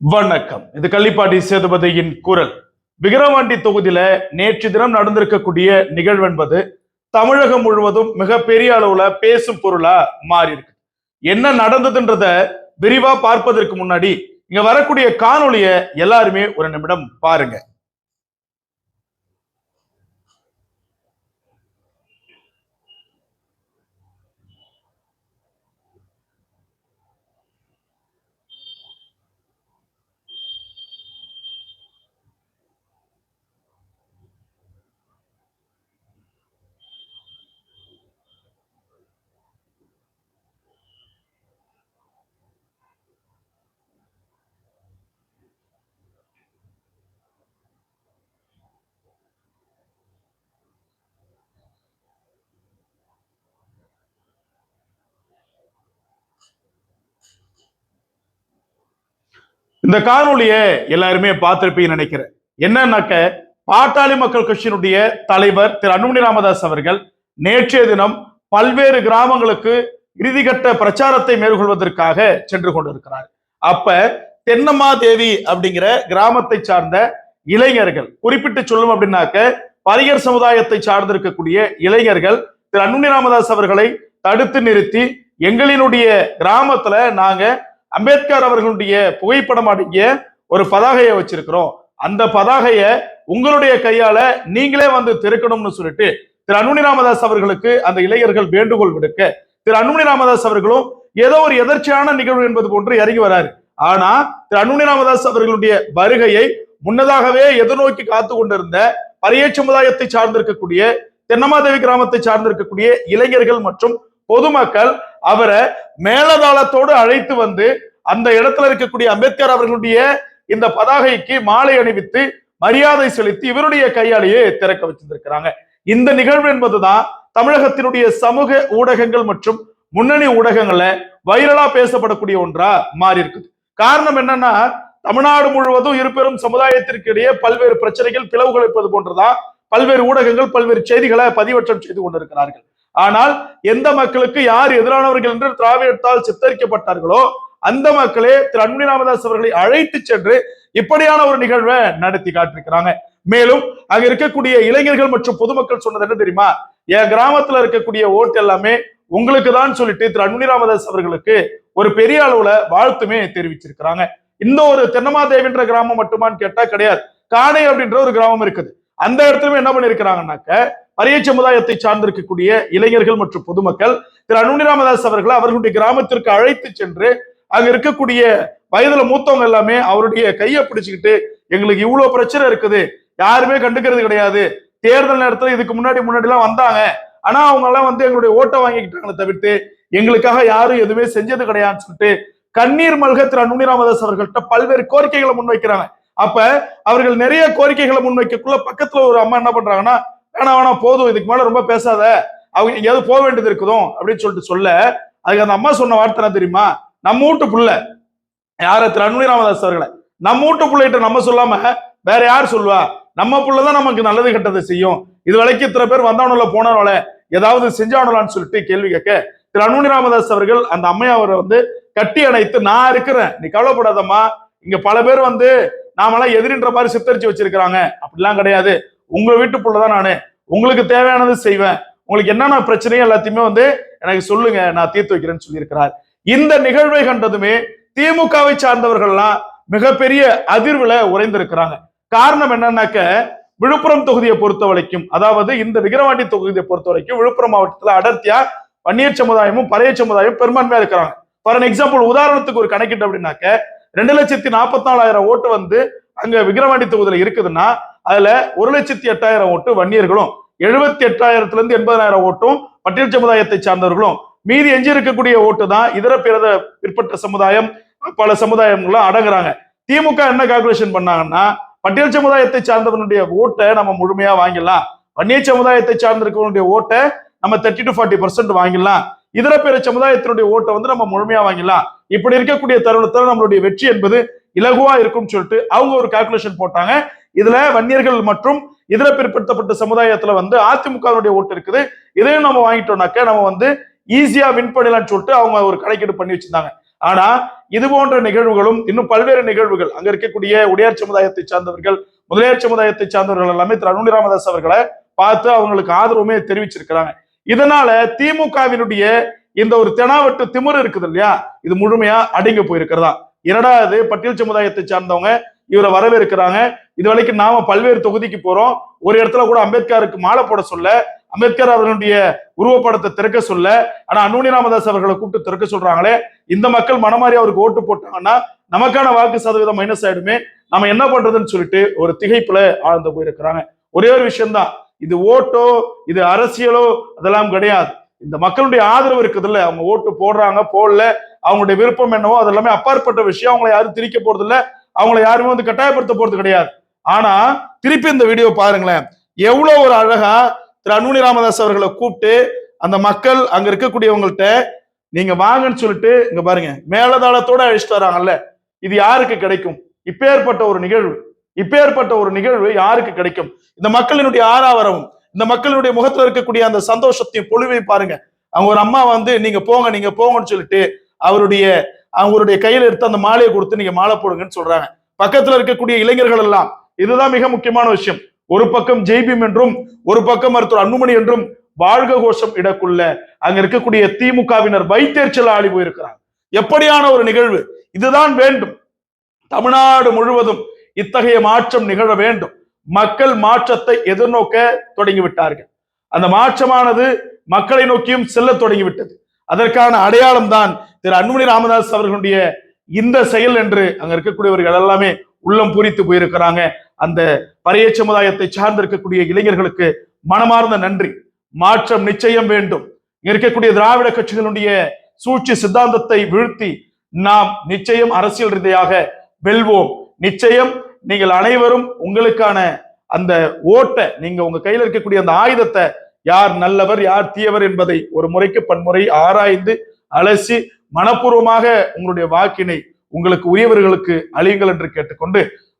வணக்கம். இது கள்ளிப்பாடி சேதுபதியின் குரல். விக்கிரவாண்டி தொகுதியில நேற்று தினம் நடந்திருக்கக்கூடிய நிகழ்வு என்பது தமிழகம் முழுவதும் மிகப்பெரிய அளவுல பேசும் பொருளா மாறி இருக்கு என்ன நடந்ததுன்றத விரிவா பார்ப்பதற்கு முன்னாடி இங்க வரக்கூடிய காணொளிய எல்லாருமே ஒரு நிமிடம் பாருங்க. இந்த காணொளிய எல்லாருமே பார்த்திருப்பீங்கன்னு நினைக்கிறேன். என்னன்னாக்க பாட்டாளி மக்கள் கட்சியினுடைய தலைவர் திரு அன்புமணி ராமதாஸ் அவர்கள் நேற்றைய தினம் பல்வேறு கிராமங்களுக்கு இறுதிக்கட்ட பிரச்சாரத்தை மேற்கொள்வதற்காக சென்று கொண்டிருக்கிறார். அப்ப தென்னம்மா தேவி அப்படிங்கிற கிராமத்தை சார்ந்த இளைஞர்கள் குறிப்பிட்டு சொல்லும் அப்படின்னாக்க பரிகர் சமுதாயத்தை சார்ந்திருக்கக்கூடிய இளைஞர்கள் திரு அன்புமணி ராமதாஸ் அவர்களை தடுத்து நிறுத்தி எங்களினுடைய கிராமத்துல நாங்க அம்பேத்கர் அவர்களுடைய புகைப்படம் அடங்கிய ஒரு பதாகையை வச்சிருக்கிறோம். அந்த பதாகையை உங்களுடைய கையால நீங்களே வந்து திறக்கணும்னு சொல்லிட்டு திரு அன்புமணி ராமதாஸ் அவர்களுக்கு அந்த இளைஞர்கள் வேண்டுகோள் விடுக்க திரு அன்புமணி ராமதாஸ் அவர்களும் ஏதோ ஒரு எதர்ச்சியான நிகழ்வு என்பது போன்று இறங்கி வராரு. ஆனா திரு அன்புமணி ராமதாஸ் அவர்களுடைய வருகையை முன்னதாகவே எதிர்நோக்கி காத்து கொண்டிருந்த பரிய சமுதாயத்தை சார்ந்திருக்கக்கூடிய தென்னமாதேவி கிராமத்தை சார்ந்திருக்கக்கூடிய இளைஞர்கள் மற்றும் பொதுமக்கள் அவரை மேலதாளத்தோடு அழைத்து வந்து அந்த இடத்துல இருக்கக்கூடிய அம்பேத்கர் அவர்களுடைய இந்த பதாகைக்கு மாலை அணிவித்து மரியாதை செலுத்தி இவருடைய கையாலேயே திறக்க வச்சிருந்திருக்கிறாங்க. இந்த நிகழ்வு என்பதுதான் தமிழகத்தினுடைய சமூக ஊடகங்கள் மற்றும் முன்னணி ஊடகங்கள்ல வைரலா பேசப்படக்கூடிய ஒன்றா மாறி இருக்குது. காரணம் என்னன்னா தமிழ்நாடு முழுவதும் இருபெரும் சமுதாயத்திற்கு இடையே பல்வேறு பிரச்சனைகள் பிளவுகள் இருப்பது போன்றதா பல்வேறு ஊடகங்கள் பல்வேறு செய்திகளை பதிவற்றம் செய்து கொண்டிருக்கிறார்கள். ஆனால் எந்த மக்களுக்கு யார் எதிரானவர்கள் என்று திராவிடத்தால் சித்தரிக்கப்பட்டார்களோ அந்த மக்களே திரு அன்பு ராமதாஸ் அவர்களை அழைத்து சென்று இப்படியான ஒரு நிகழ்வை நடத்தி காட்டிருக்கிறாங்க. மேலும் அங்க இருக்கக்கூடிய இளைஞர்கள் மற்றும் பொதுமக்கள் சொன்னது என்ன தெரியுமா? என் கிராமத்துல இருக்கக்கூடிய ஓட்டு எல்லாமே உங்களுக்கு தான் சொல்லிட்டு திரு அன்புமணி ராமதாஸ் அவர்களுக்கு ஒரு பெரிய அளவுல வாழ்த்துமே தெரிவிச்சிருக்கிறாங்க. இந்த ஒரு தென்னமாதேவின்ற கிராமம் மட்டுமான்னு கேட்டா கிடையாது. காணை அப்படின்ற ஒரு கிராமம் இருக்குது. அந்த இடத்துலயும் என்ன பண்ணிருக்கிறாங்கன்னாக்க பரிய சமுதாயத்தை சார்ந்திருக்கக்கூடிய இளைஞர்கள் மற்றும் பொதுமக்கள் திரு அன்புமணி ராமதாஸ் அவர்களை அவர்களுடைய கிராமத்திற்கு அழைத்து சென்று அங்க இருக்கக்கூடிய வயதுல மூத்தவங்க எல்லாமே அவருடைய கையை பிடிச்சுக்கிட்டு எங்களுக்கு இவ்வளவு பிரச்சனை இருக்குது யாருமே கண்டுக்கிறது கிடையாது. தேர்தல் நேரத்துல இதுக்கு முன்னாடி முன்னாடி எல்லாம் வந்தாங்க. ஆனா அவங்க எல்லாம் வந்து எங்களுடைய ஓட்டை வாங்கிக்கிட்டாங்களே தவிர்த்து எங்களுக்காக யாரும் எதுவுமே செஞ்சது கிடையாதுன்னு சொல்லிட்டு கண்ணீர் மல்க திரு அன்புமணி அவர்கள்ட்ட பல்வேறு கோரிக்கைகளை முன்வைக்கிறாங்க. அப்ப அவர்கள் நிறைய கோரிக்கைகளை முன்வைக்கக்குள்ள பக்கத்துல ஒரு அம்மா என்ன பண்றாங்கன்னா வேணா வேணா போதும் இதுக்கு மேல ரொம்ப பேசாத. அவங்க எங்கேயாவது போக வேண்டியது இருக்குதும் அப்படின்னு சொல்லிட்டு சொல்ல அதுக்கு அந்த அம்மா சொன்ன வார்த்தை தெரியுமா? நம்ம வீட்டு புள்ள. யார? திரு அன்புமணி ராமதாஸ் அவர்களை. நம்ம வீட்டு பிள்ளைகிட்ட நம்ம சொல்லாம வேற யார் சொல்லுவா? நம்ம பிள்ளைதான் நமக்கு நல்லது கெட்டதை செய்யும். இது வரைக்கும் இத்தனை பேர் வந்தவனோல போனவனோல ஏதாவது செஞ்சானலான்னு சொல்லிட்டு கேள்வி கேட்க திரு அன்புமணி ராமதாஸ் அவர்கள் அந்த அம்மையாவரை வந்து கட்டி அணைத்து நான் இருக்கிறேன். நீ கவலைப்படாதம்மா. இங்க பல பேர் வந்து நாமெல்லாம் எதிரின்ற மாதிரி சித்தரிச்சு வச்சிருக்கிறாங்க. அப்படிலாம் கிடையாது. உங்க வீட்டு புள்ளதான் நானு. உங்களுக்கு தேவையானது செய்வேன். உங்களுக்கு என்னென்ன பிரச்சனையும் எல்லாத்தையுமே வந்து எனக்கு சொல்லுங்க. நான் தீர்த்து வைக்கிறேன்னு சொல்லியிருக்கிறார். இந்த நிகழ்வை கண்டதுமே திமுகவை சார்ந்தவர்கள்லாம் மிகப்பெரிய அதிர்வுல உறைந்திருக்கிறாங்க. காரணம் என்னன்னாக்க விழுப்புரம் தொகுதியை பொறுத்த வரைக்கும் அதாவது இந்த விக்கிரவாண்டி தொகுதியை பொறுத்த வரைக்கும் விழுப்புரம் மாவட்டத்துல அடர்த்தியா வன்னியர் சமுதாயமும் பழைய சமுதாயம் பெரும்பான்மையா இருக்கிறாங்க. ஃபார் எக்ஸாம்பிள் உதாரணத்துக்கு ஒரு கணக்கிட்டு அப்படின்னாக்க ரெண்டு லட்சத்தி நாற்பத்தி நாலாயிரம் ஓட்டு வந்து அங்க விக்கிரவாண்டி தொகுதியில இருக்குதுன்னா அதுல ஒரு லட்சத்தி எட்டாயிரம் ஓட்டு வன்னியர்களும் எழுபத்தி எட்டாயிரத்துல இருந்து எண்பதாயிரம் ஓட்டும் பட்டியல் சமுதாயத்தை சார்ந்தவர்களும். மீதி எஞ்சி இருக்கக்கூடிய ஓட்டு தான் இதர பிறத பிற்பட்ட சமுதாயம் பல சமுதாயங்களும் அடங்குறாங்க. திமுக என்ன கால்குலேஷன் பண்ணாங்கன்னா பட்டியல் சமுதாயத்தை சார்ந்தவனுடைய ஓட்டை நம்ம முழுமையா வாங்கிடலாம். வன்னிய சமுதாயத்தை சார்ந்திருக்கவனுடைய ஓட்டை நம்ம தேர்ட்டி டு ஃபார்ட்டி பர்சன்ட் வாங்கிடலாம். இதர பிற சமுதாயத்தினுடைய ஓட்டை வந்து நம்ம முழுமையா வாங்கிடலாம். இப்படி இருக்கக்கூடிய தருணத்துல நம்மளுடைய வெற்றி என்பது இலகுவா இருக்கும்னு சொல்லிட்டு அவங்க ஒரு கால்குலேஷன் போட்டாங்க. இதுல வன்னியர்கள் மற்றும் இதர பிற்படுத்தப்பட்ட சமுதாயத்துல வந்து அதிமுகவுடைய ஓட்டு இருக்குது. இதையும் நம்ம வாங்கிட்டோம்னாக்க நம்ம வந்து ஈஸியா வின் பண்ணலாம்னு சொல்லிட்டு அவங்க ஒரு கணக்கீடு பண்ணி வச்சிருந்தாங்க. ஆனா இது போன்ற நிகழ்வுகளும் இன்னும் பல்வேறு நிகழ்வுகள் அங்க இருக்கக்கூடிய உடையார் சமுதாயத்தை சார்ந்தவர்கள் முதலியார் சமுதாயத்தை சார்ந்தவர்கள் எல்லாமே திரு அருணி ராமதாஸ் அவர்களை பார்த்து அவங்களுக்கு ஆதரவுமே தெரிவிச்சிருக்கிறாங்க. இதனால திமுகவினுடைய இந்த ஒரு தெனாவட்டு திமிரு இருக்குது இல்லையா? இது முழுமையா அடங்கி போயிருக்கிறதா? இரண்டாவது இது பட்டியல் சமுதாயத்தை சார்ந்தவங்க இவரை வரவேற்கிறாங்க. இது வரைக்கும் நாம பல்வேறு தொகுதிக்கு போறோம். ஒரு இடத்துல கூட அம்பேத்கருக்கு மாலை போட சொல்ல அம்பேத்கர் அவருடைய உருவப்படத்தை திறக்க சொல்ல ஆனா அன்புமணி ராமதாஸ் அவர்களை கூப்பிட்டு திறக்க சொல்றாங்களே இந்த மக்கள் மனமாறி அவருக்கு ஓட்டு போட்டாங்கன்னா நமக்கான வாக்கு சதவீதம் மைனஸ் ஆயிடுமே. நம்ம என்ன பண்றதுன்னு சொல்லிட்டு ஒரு திகைப்புல ஆழ்ந்து போயிருக்கிறாங்க. ஒரே ஒரு விஷயம்தான். இது ஓட்டோ இது அரசியலோ அதெல்லாம் கிடையாது. இந்த மக்களுடைய ஆதரவு இருக்குதுல்ல. அவங்க ஓட்டு போடுறாங்க போடல. அவங்களுடைய விருப்பம் என்னவோ அதெல்லாமே அப்பாற்பட்ட விஷயம். அவங்களை யாரும் திரிக்க போறது இல்ல அவங்களை யாருமே வந்து கட்டாயப்படுத்த போறது கிடையாது. ஆனா திருப்பி இந்த வீடியோ பாருங்களேன். எவ்வளவு ஒரு அழகா திரு அன்புமணி ராமதாஸ் அவர்களை கூப்பிட்டு அந்த மக்கள் அங்க இருக்கக்கூடியவங்கள்ட்ட நீங்க வாங்கன்னு சொல்லிட்டு இங்க பாருங்க மேலதாளத்தோட அழிச்சிட்டு வராங்கல்ல இது யாருக்கு கிடைக்கும்? இப்பேற்பட்ட ஒரு நிகழ்வு இப்பேற்பட்ட ஒரு நிகழ்வு யாருக்கு கிடைக்கும்? இந்த மக்களினுடைய ஆறாவரவும் இந்த மக்களினுடைய முகத்துல இருக்கக்கூடிய அந்த சந்தோஷத்தையும் பொழிவை பாருங்க. அவங்க ஒரு அம்மா வந்து நீங்க போங்க நீங்க போங்கன்னு சொல்லிட்டு அவருடைய அவங்களுடைய கையில எடுத்து அந்த மாலையை கொடுத்து நீங்க மாலை போடுங்கன்னு சொல்றாங்க. பக்கத்துல இருக்கக்கூடிய இளைஞர்கள் எல்லாம் இதுதான் மிக முக்கியமான விஷயம். ஒரு பக்கம் ஜெய்பீம் என்றும் ஒரு பக்கம் மருத்துவர் அன்புமணி என்றும் வாழ்க கோஷம் இடக்குள்ள அங்க இருக்கக்கூடிய திமுகவினர் வைத்தேர்ச்சல் ஆளி போயிருக்கிறாங்க. எப்படியான ஒரு நிகழ்வு? இதுதான் வேண்டும். தமிழ்நாடு முழுவதும் இத்தகைய மாற்றம் நிகழ வேண்டும். மக்கள் மாற்றத்தை எதிர்நோக்க தொடங்கி விட்டார்கள் அந்த மாற்றமானது மக்களை நோக்கியும் செல்ல தொடங்கிவிட்டது. அதற்கான அடையாளம் தான் திரு அன்புமணி ராமதாஸ் அவர்களுடைய இந்த செயல் என்று அங்க இருக்கக்கூடியவர்கள் எல்லாமே உள்ளம் பூரித்து போயிருக்கிறாங்க. அந்த பழைய சமுதாயத்தை சார்ந்திருக்கக்கூடிய இளைஞர்களுக்கு மனமார்ந்த நன்றி. மாற்றம் நிச்சயம் வேண்டும். இருக்கக்கூடிய திராவிட கட்சிகளுடைய சூழ்ச்சி சித்தாந்தத்தை வீழ்த்தி நாம் நிச்சயம் அரசியல் ரீதியாக வெல்வோம். நிச்சயம் நீங்கள் அனைவரும் உங்களுக்கான அந்த ஓட்டை நீங்க உங்க கையில இருக்கக்கூடிய அந்த ஆயுதத்தை யார் நல்லவர் யார் தீயவர் என்பதை ஒரு முறைக்கு பன்முறை ஆராய்ந்து அலசி மனப்பூர்வமாக உங்களுடைய வாக்கினை உங்களுக்கு உரியவர்களுக்கு அழியுங்கள் என்று கேட்டுக்கொண்டு